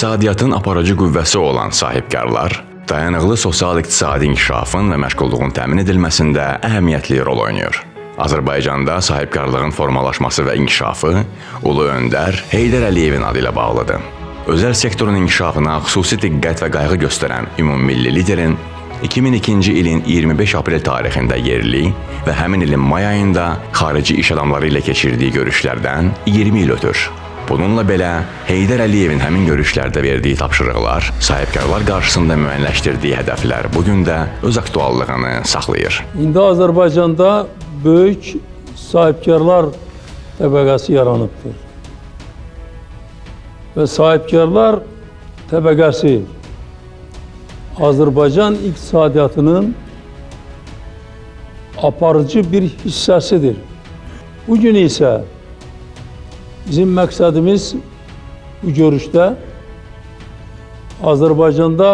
İqtisadiyyatın aparıcı qüvvəsi olan sahibkarlar dayanıqlı sosial-iqtisadi inkişafın və məşğulluğun təmin edilməsində əhəmiyyətli rol oynayır. Azərbaycanda sahibkarlığın formalaşması və inkişafı Ulu Öndər Heydər Əliyevin adı ilə bağlıdır. Özəl sektorun inkişafına xüsusi diqqət və qayğı göstərən ümummilli liderin 2002-ci ilin 25 aprel tarixində yerli və həmin ilin may ayında xarici iş adamları ilə keçirdiyi görüşlərdən 20 il ötür. Bununla belə Heydər Əliyevin həmin görüşlərdə verdiyi tapşırıqlar, sahibkarlar qarşısında müəyyənləşdirdiyi hədəflər bu gün də öz aktuallığını saxlayır. İndi Azərbaycanda böyük sahibkarlar təbəqəsi yaranıbdır. Və sahibkarlar təbəqəsi Azərbaycan iqtisadiyyatının aparıcı bir hissəsidir. Bu gün isə bizim məqsədimiz bu görüşdə Azərbaycanda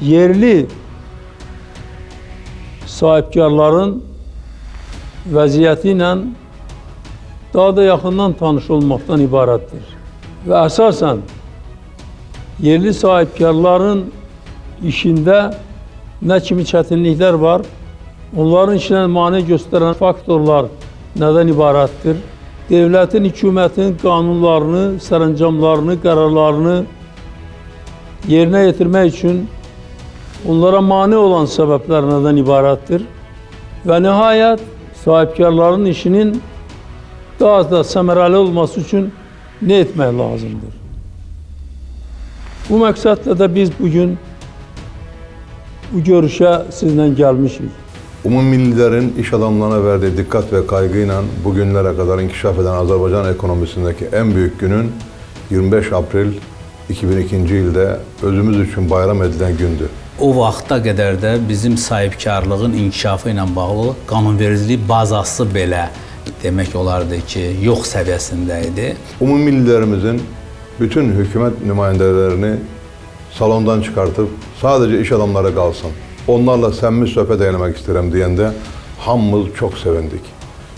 yerli sahibkarların vəziyyəti daha da yaxından tanış olmaqdan ibarətdir. Və əsasən yerli sahibkarların işində nə kimi çətinliklər var, onların işinə mane göstərən faktorlar nədən ibarətdir? devlətin, hükümətin qanunlarını, sərəncamlarını, qərarlarını yerinə yetirmək üçün onlara mane olan sebepler neden ibarettir? Ve nihayet sahipkarların işinin daha da semereli olması için ne etmek lazımdır? Bu məqsədlə de biz bugün bu görüşe sizden gelmişiz. Umummillilərin iş adamlarına verdiği dikkat ve kaygıyla bugünlere kadar inkişaf eden Azerbaycan ekonomisindeki en büyük günün 25 April 2002 ildə özümüz üçün bayram edilən gündür. O vaxta qədər də bizim sahibkarlığın inkişafı ilə bağlı qanunvericilik bazası belə demək olardı ki, yox səviyyəsində idi. Umummillilərimizin bütün hükümet nümayəndələrini salondan çıkartıp sadece iş adamları kalsın. Onlarla səmimi söhbət eləmək istəyirəm deyəndə hamımız çox sevindik.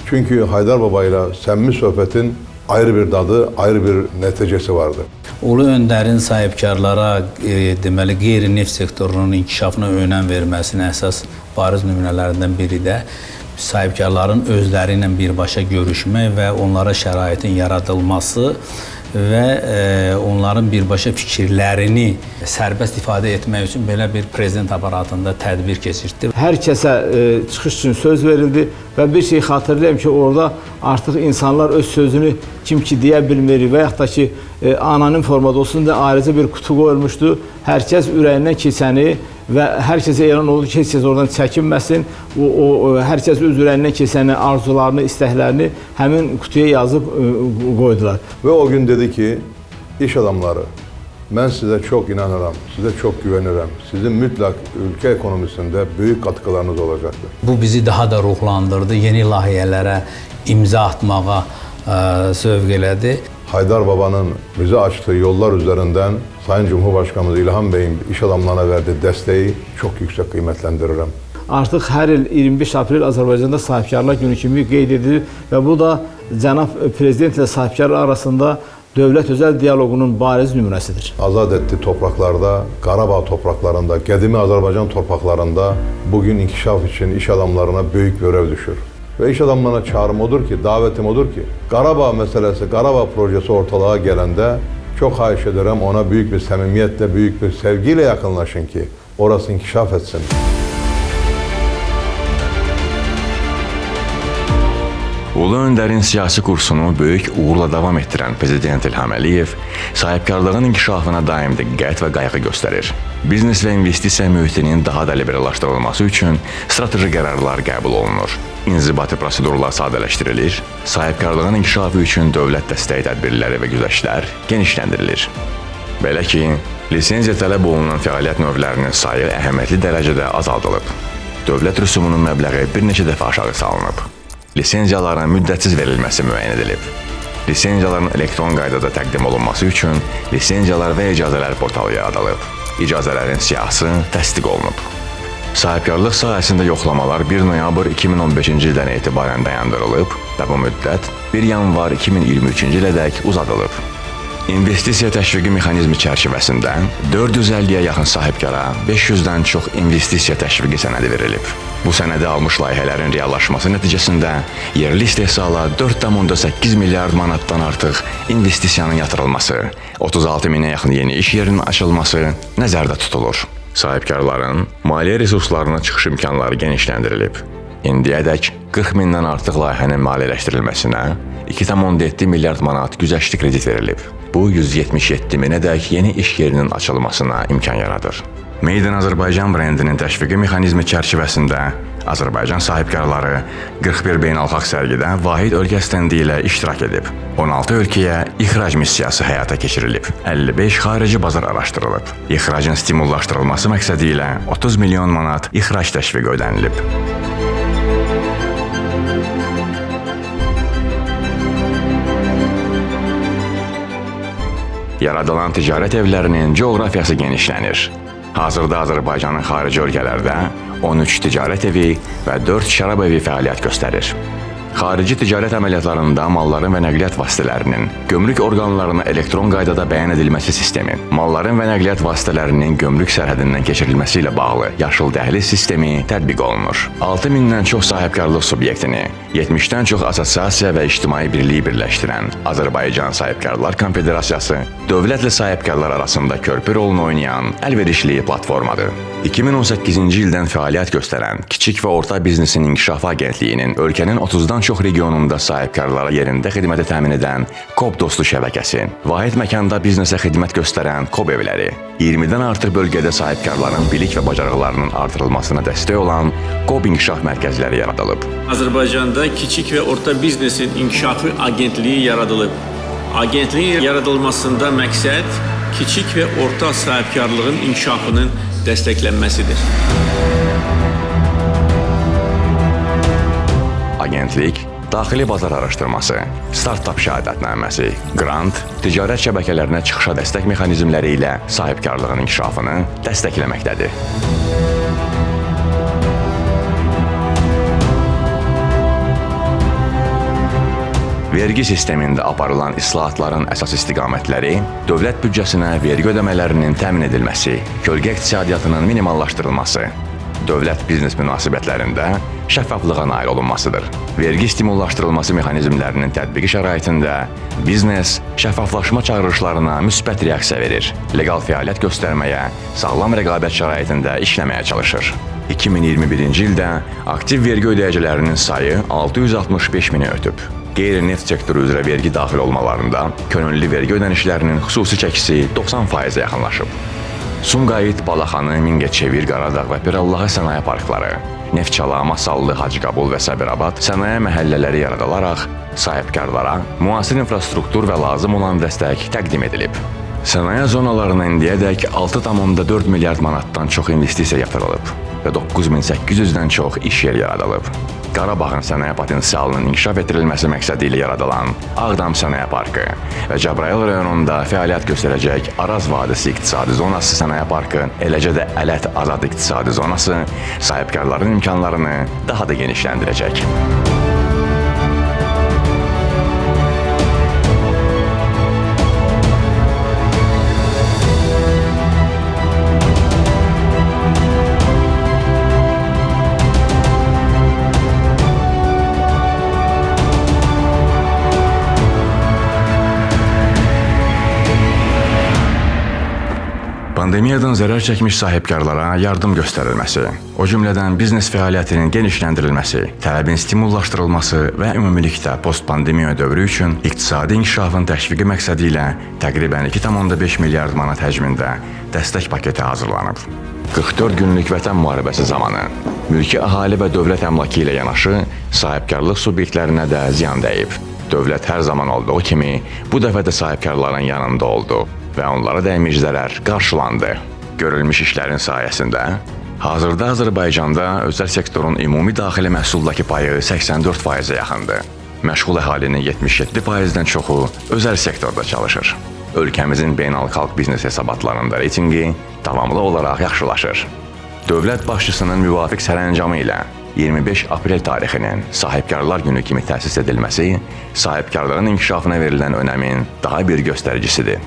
Çünki Haydar Baba ilə səmimi söhbətin ayrı bir dadı, ayrı bir nəticəsi vardı. Ulu öndərin sahibkarlara e, deməli qeyri-neft sektorunun inkişafına önəm verməsinin əsas bariz nümunələrindən biri də sahibkarların özləri ilə birbaşa görüşmək və onlara şəraitin yaradılması və e, onların birbaşa fikirlərini sərbəst ifadə etmək üçün belə bir prezident aparatında tədbir keçirtdi. Hər kəsə e, çıxış üçün söz verildi və bir şey xatırlayıram ki, orada artıq insanlar öz sözünü kim ki deyə bilmir və yaxud da ki, e, anonim formada olsun da ayrıca bir kutu qoyulmuşdu. Hər kəs ürəyindən keçəni və hər kəsə elan oldu ki, heç kəs oradan çəkinməsin. O, o, o hər kəs öz ürəyindən keçəni, arzularını, istəklərini həmin kutuya yazıb ə, qoydular. Və o gün dedi ki, iş adamları, mən sizə çox inanıram, sizə çox güvənirəm. Sizin mütləq ölkə ekonomisində böyük qatkılarınız olacaqdır. Bu bizi daha da ruhlandırdı, yeni layihələrə imza atmağa ə, sövq elədi. Haydar Baba'nın bize açtığı yollar üzerinden Sayın Cumhurbaşkanımız İlham Bey'in iş adamlarına verdiği desteği çok yüksek kıymetlendiririm. Artıq hər il 25 aprel Azərbaycanda sahibkarlar günü kimi qeyd edilir və bu da cənab prezidentlə sahibkarlar arasında dövlət özəl dialoqunun bariz nümunəsidir. Azad ettiği topraklarda, Qarabağ topraklarında, qədimi Azərbaycan torpaqlarında bugün inkişaf için iş adamlarına büyük görev düşür. Ve iş adamlarına çağrım odur ki, davetim odur ki, Qarabağ meselesi, Qarabağ projesi ortalığa gelende çok xahiş ederim ona büyük bir samimiyetle, büyük bir sevgiyle yakınlaşın ki orası inkişaf etsin. Ulu Öndərin siyasi kursunu böyük uğurla davam etdirən Prezident İlham Əliyev sahibkarlığın inkişafına daim diqqət və qayğı göstərir. Biznes və investisiya mühitinin daha da liberallaşdırılması üçün strateji qərarlar qəbul olunur. İnzibati prosedurlar sadələşdirilir, sahibkarlığın inkişafı üçün dövlət dəstəyi tədbirləri və güzəştlər genişləndirilir. Belə ki, lisenziya tələb olunan fəaliyyət növlərinin sayı əhəmiyyətli dərəcədə azaldılıb. Dövlət rüsumunun məbləği bir neçə dəfə aşağı salınıb. Lisenziyaların müddətsiz verilməsi müəyyən edilib. Lisenziyaların elektron qaydada təqdim olunması üçün lisenziyalar və icazələr portalı yaradılıb. İcazələrin siyahısı təsdiq olunub. Sahibkarlıq sahəsində yoxlamalar 1 noyabr 2015-ci ildən etibarən dayandırılıb və bu müddət 1 yanvar 2023-cü ilədək uzadılıb. İnvestisiya təşviqi mexanizmi çərçivəsində 450-yə yaxın sahibkara 500-dən çox investisiya təşviqi sənədi verilib. Bu sənədi almış layihələrin reallaşması nəticəsində yerli istehsala 4,8 milyard manatdan artıq investisiyanın yatırılması, 36 minə yaxın yeni iş yerinin açılması nəzərdə tutulur. Sahibkarların maliyyə resurslarına çıxış imkanları genişləndirilib. İndiyədək 40 mindən artıq layihənin maliyyələşdirilməsinə 2,7 milyard manat güzəştli kredit verilib. Bu 177 minədək yeni iş yerinin açılmasına imkan yaradır. Made in Azərbaycan brendinin təşviqi mexanizmi çərçivəsində Azərbaycan sahibkarları 41 beynəlxalq sərgidə vahid ölkə stendi ilə iştirak edib. 16 ölkəyə ixrac missiyası həyata keçirilib. 55 xarici bazar araşdırılıb. İxracın stimullaşdırılması məqsədi ilə 30 milyon manat ixrac təşviqi ödənilib. Yaradılan ticarət evlərinin coğrafiyası genişlənir. Hazırda Azərbaycanın xarici ölkələrdə 13 ticarət evi və 4 şərab evi fəaliyyət göstərir. Xarici ticarət əməliyyatlarında malların və nəqliyyat vasitələrinin gömrük orqanlarına elektron qaydada bəyan edilməsi sistemi, malların və nəqliyyat vasitələrinin gömrük sərhədindən keçirilməsi ilə bağlı yaşıl dəhliz sistemi tətbiq olunur. 6000-dən çox sahibkarlıq subyektini, 70-dən çox assosiasiya və ictimai birliyi birləşdirən Azərbaycan Sahibkarlar Konfederasiyası dövlətlə sahibkarlar arasında körpü rolunu oynayan əlverişli platformadır. 2018-ci ildən fəaliyyət göstərən Kiçik və Orta Biznesin İnkişafı Agentliyinin ölkənin 30-dan çox regionunda sahibkarlara yerində xidməti təmin edən KOB dostu şəbəkəsi, vahid məkanda biznesə xidmət göstərən KOB evləri, 20-dən artıq bölgədə sahibkarların bilik və bacarıqlarının artırılmasına dəstək olan KOB inkişaf mərkəzləri yaradılıb. Azərbaycanda kiçik və orta biznesin inkişafı agentliyi yaradılıb. Agentliyin yaradılmasında məqsəd kiçik və orta sahibkarlığın inkişafının dəstəklənməsidir. Agentlik daxili bazar araşdırması, startap şəhadətnaməsi, qrant, ticarət şəbəkələrinə çıxışa dəstək mexanizmləri ilə sahibkarlığın inkişafını dəstəkləməkdədir. Vergi sistemində aparılan islahatların əsas istiqamətləri dövlət büdcəsinə vergi ödəmələrinin təmin edilməsi, kölgə iqtisadiyyatının minimallaşdırılması, dövlət biznes münasibətlərində şəffaflığa nail olunmasıdır. Vergi stimullaşdırılması mexanizmlərinin tətbiqi şəraitində biznes şəffaflaşma çağırışlarına müsbət reaksiya verir, leqal fəaliyyət göstərməyə, sağlam rəqabət şəraitində işləməyə çalışır. 2021-ci ildə aktiv vergi ödəyicilərinin sayı 665 mini ötüb. Qeyri-neft sektoru üzrə vergi daxil olmalarında könüllü vergi ödənişlərinin xüsusi çəkisi 90%-ə yaxınlaşıb. Sumqayıt, Balaxanı, Mingəçevir, Qaradağ və Pirallahı sənaye parkları, Neftçala, Masallı, Hacıqabul və Səbirabad sənaye məhəllələri yaradılaraq sahibkarlara müasir infrastruktur və lazım olan dəstək təqdim edilib. Sənaye zonalarına indiyədək 6,4 milyard manatdan çox investisiya yatırılıb və 9800-dən çox iş yeri yaradılıb. Qarabağın sənaye potensialının inkişaf etdirilməsi məqsədi ilə yaradılan Ağdam Sənaye Parkı və Cəbrayıl rayonunda fəaliyyət göstərəcək Araz Vadisi İqtisadi Zonası Sənaye Parkı, eləcə də Ələt Azad İqtisadi Zonası sahibkarların imkanlarını daha da genişləndirəcək. Pandemiyadan zərər çəkmiş sahibkarlara yardım göstərilməsi, o cümlədən biznes fəaliyyətinin genişləndirilməsi, tələbin stimullaşdırılması və ümumilikdə postpandemiya dövrü üçün iqtisadi inkişafın təşviqi məqsədi ilə təqribən 2,5 milyard manat həcmində dəstək paketi hazırlanıb. 44 günlük vətən müharibəsi zamanı mülki əhali və dövlət əmlakı ilə yanaşı sahibkarlıq subyektlərinə də ziyan dəyib. Dövlət hər zaman olduğu kimi bu dəfə də sahibkarların yanında oldu və onlara dəymiş zərər qarşılandı. Görülmüş işlərin sayəsində hazırda Azərbaycanda özəl sektorun ümumi daxili məhsuldakı payı 84%-ə yaxındır. Məşğul əhalinin 77%-dən çoxu özəl sektorda çalışır. Ölkəmizin beynəlxalq biznes hesabatlarında reytinqi davamlı olaraq yaxşılaşır. Dövlət başçısının müvafiq sərəncamı ilə 25 aprel tarixinin sahibkarlar günü kimi təsis edilməsi sahibkarlığın inkişafına verilən önəmin daha bir göstəricisidir.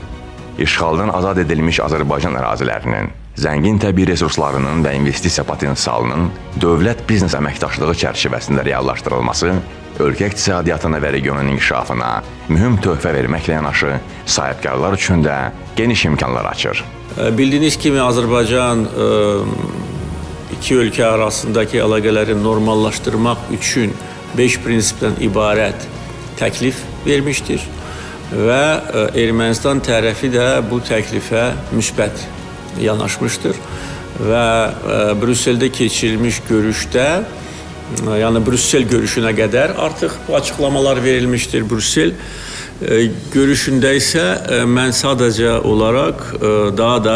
İşğaldan azad edilmiş Azərbaycan ərazilərinin zəngin təbii resurslarının və investisiya potensialının dövlət biznes əməkdaşlığı çərçivəsində reallaşdırılması ölkə iqtisadiyyatına və regionun inkişafına mühüm töhfə verməklə yanaşı sahibkarlar üçün də geniş imkanlar açır. E, Bildiyiniz kimi Azərbaycan e, iki ölkə arasındakı əlaqələri normallaşdırmaq üçün 5 prinsipdən ibarət təklif vermişdir və e, Ermənistan tərəfi də bu təklifə müsbət yanaşmışdır və e, Brüsseldə keçirilmiş görüşdə e, yəni Brüssel görüşünə qədər artıq bu açıqlamalar verilmişdir. Brüssel görüşündə isə mən sadəcə olaraq daha da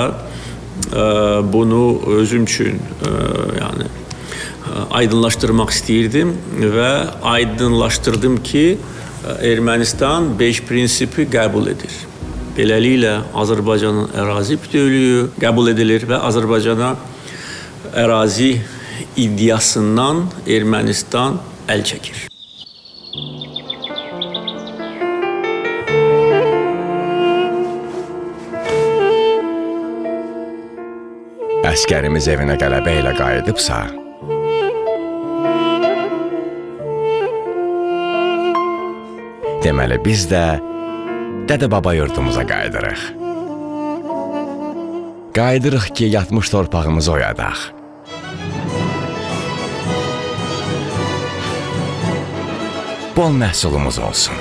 bunu özüm üçün yəni aydınlaşdırmaq istəyirdim və aydınlaşdırdım ki, Ermənistan 5 prinsipi qəbul edir. Beləliklə Azərbaycanın ərazi bütövlüyü qəbul edilir və Azərbaycana ərazi iddiasından Ermənistan əl çəkir. Əskərimiz evinə qələbə ilə qayıdıbsa, deməli biz də dədə baba yurdumuza qayıdırıq. Qayıdırıq ki, yatmış torpağımızı oyadaq. Bol məhsulumuz olsun.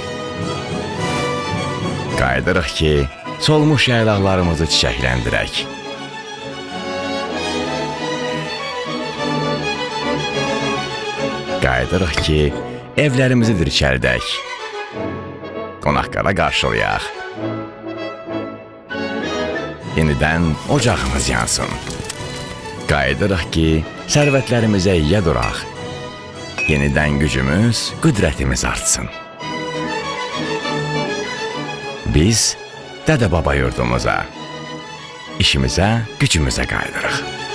Qayıdırıq ki, solmuş yaylaqlarımızı çiçəkləndirək. Qayıdırıq ki, evlərimizi dirçəldək. Qonaqlara qarşılayaq. Yenidən ocağımız yansın. Qayıdırıq ki, sərvətlərimizə yiyə duraq. Yenidən gücümüz, qüdrətimiz artsın. Biz dədə baba yurdumuza, işimizə, gücümüzə qayıdırıq.